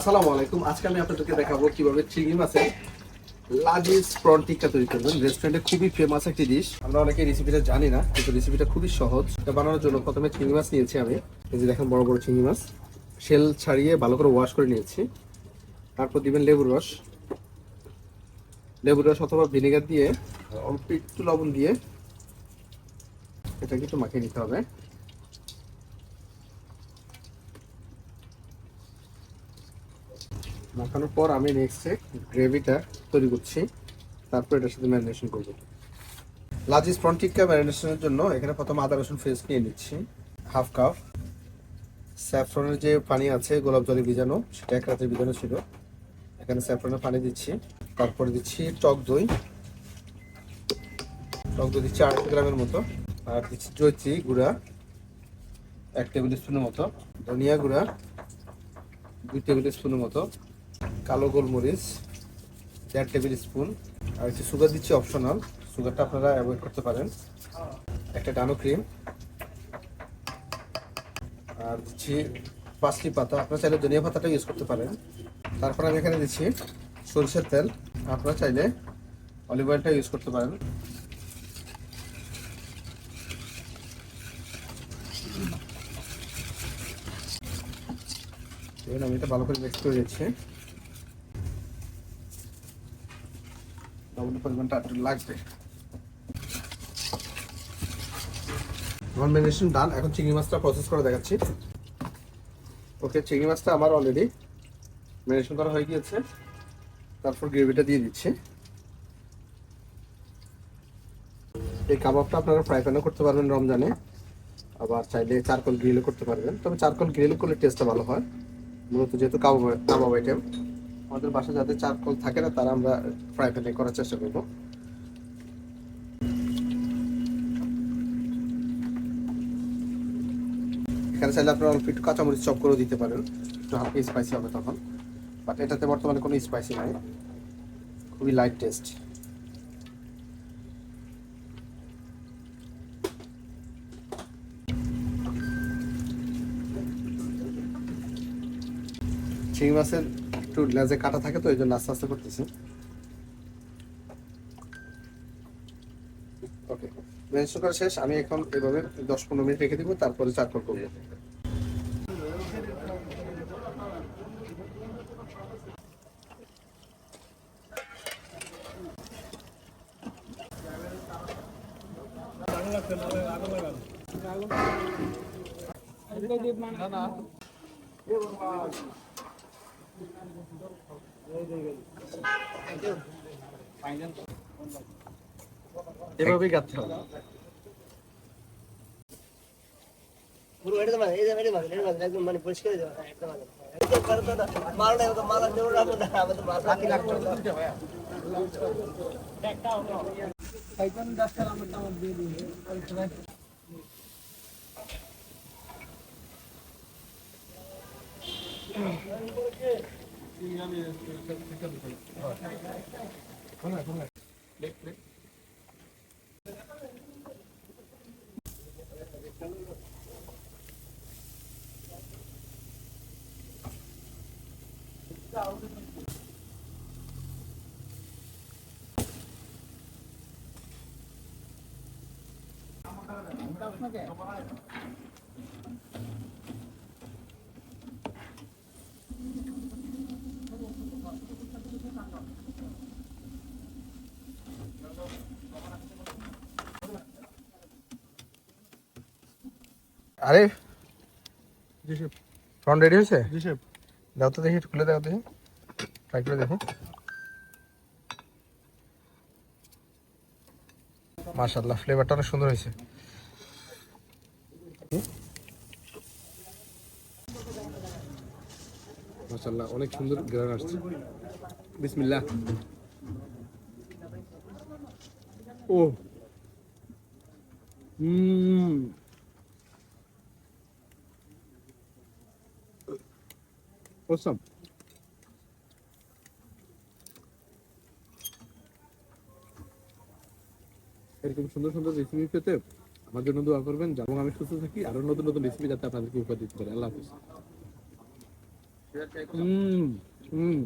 আসসালামু আলাইকুম। আজকে আমি আপনাদেরকে দেখাবো কীভাবে চিংড়ি মাছের লাজিজ প্রন টিক্কা তৈরি করবেন। রেস্টুরেন্টে খুবই ফেমাস একটি ডিশ আমরা অনেকে রেসিপিটা জানি না, কিন্তু রেসিপিটা খুবই সহজ। এটা বানানোর জন্য প্রথমে চিংড়ি মাছ নিয়েছি আমি। এই যে দেখেন বড় বড় চিংড়ি মাছ। শেল ছাড়িয়ে ভালো করে ওয়াশ করে নিয়েছি। তারপর দিবেন লেবুর রস। লেবুর রস অথবা ভিনেগার দিয়ে অল্প একটু লবণ দিয়ে এটাকে একটু মাখিয়ে নিতে হবে। মাখানোর পর আমি নেক্সটে গ্রেভিটা তৈরি করছি। তারপর এটার সাথে ম্যারিনেশন করব। লাজিস প্রন টিক্কা ম্যারিনেশনের জন্য এখানে প্রথম আদা, রসুন পেস্ট নিয়ে নিচ্ছি। হাফ কাপ স্যাফরনের যে পানি আছে, গোলাপ জলে ভিজানো, সেটা এক রাতের ভিজানো ছিল। এখানে স্যাফরনের পানি দিচ্ছি। তারপরে দিচ্ছি টক দই। টক দই দিচ্ছি আড়াইশো গ্রামের মতো। আর দিচ্ছি জৈত্রী গুঁড়া, এক টেবিল স্পুনের মতো। ধনিয়া গুঁড়া, দুই টেবিল স্পুনের মতো। কালো গোলমরিচ, দেড় টেবিল স্পুন, আর হচ্ছে সুগার দিচ্ছি অপশনাল সুগারটা আপনারা অ্যাভয়েড করতে পারেন। একটা ডানো ক্রিম আর দিচ্ছি পাঁচটি পাতা। আপনারা চাইলে ধনিয়া পাতাটা ইউজ করতে পারেন। তারপর আমি এখানে দিচ্ছি সরষের তেল। আপনারা চাইলে অলিভ অয়েলটা ইউজ করতে পারেন। আমি এটা ভালো করে মিক্স করে দিচ্ছি লবণের পরিমাণটা একটু লাগবে। আমার ম্যারিনেশন ডান এখন চিংড়ি মাছটা প্রসেস করে দেখাচ্ছি। ওকে চিংড়ি মাছটা আমার অলরেডি ম্যারিনেশন করা হয়ে গিয়েছে। তারপর গ্রেভিটা দিয়ে দিচ্ছি। এই কাবাবটা আপনারা ফ্রাই প্যানও করতে পারবেন রমজানে। আবার চাইলে চারকোল গ্রিলও করতে পারবেন। তবে চারকোল গ্রিল করলে টেস্টটা ভালো হয়। মূলত যেহেতু কাবাব কাবাব আইটেম আমাদের বাসায় যাদের চারকোল থাকে না, তারা আমরা ফ্রাই প্যানে করার চেষ্টা করব। এখানে চাইলে আপনারা অল্প একটু কাঁচামরিচ চপ করেও দিতে পারেন। একটু হালকা স্পাইসি হবে তখন। বাট এটাতে বর্তমানে কোনো স্পাইসি নাই। খুবই লাইট টেস্ট চিংড়ি মাছের একটু লেজে কাটা থাকে তো এই জন্য আস্তে আস্তে করতেছি। ওকে করা শেষ, আমি এখন এভাবে দশ পনেরো মিনিট রেখে দিব, তারপরে চারকোল করব। এভাবেই গাঁথতে হবে পুরো এটা মানে এই যে এটা মানে এটা মানে একদম মানে পরিষ্কার দেওয়া একদম মানে একদম করে তো মাল নাই তো মাল দেবো রাখব না আমাদের মাল বাকি 정말 정말. 네, 네. Okay. আরে? ফ্রন্ট রেডি হয়েছে? জি শেফ দাও তো দেখি একটু খুলে দাও দেখি। ট্রাই করে দেখি। মাশাআল্লাহ ফ্লেভারটা অনেক সুন্দর হয়েছে। মাশাআল্লাহ অনেক সুন্দর গ্রান আসছে। বিসমিল্লাহ। ও। হুম। Awesome. এরকম সুন্দর সুন্দর রেসিপি পেতে আমার জন্য দোয়া করবেন যেমন আমি সুস্থ থাকি আরও নতুন নতুন রেসিপি যাতে আপনাদেরকে উপহার দিতে পারি। আল্লাহ হাফিজ। হুম হুম।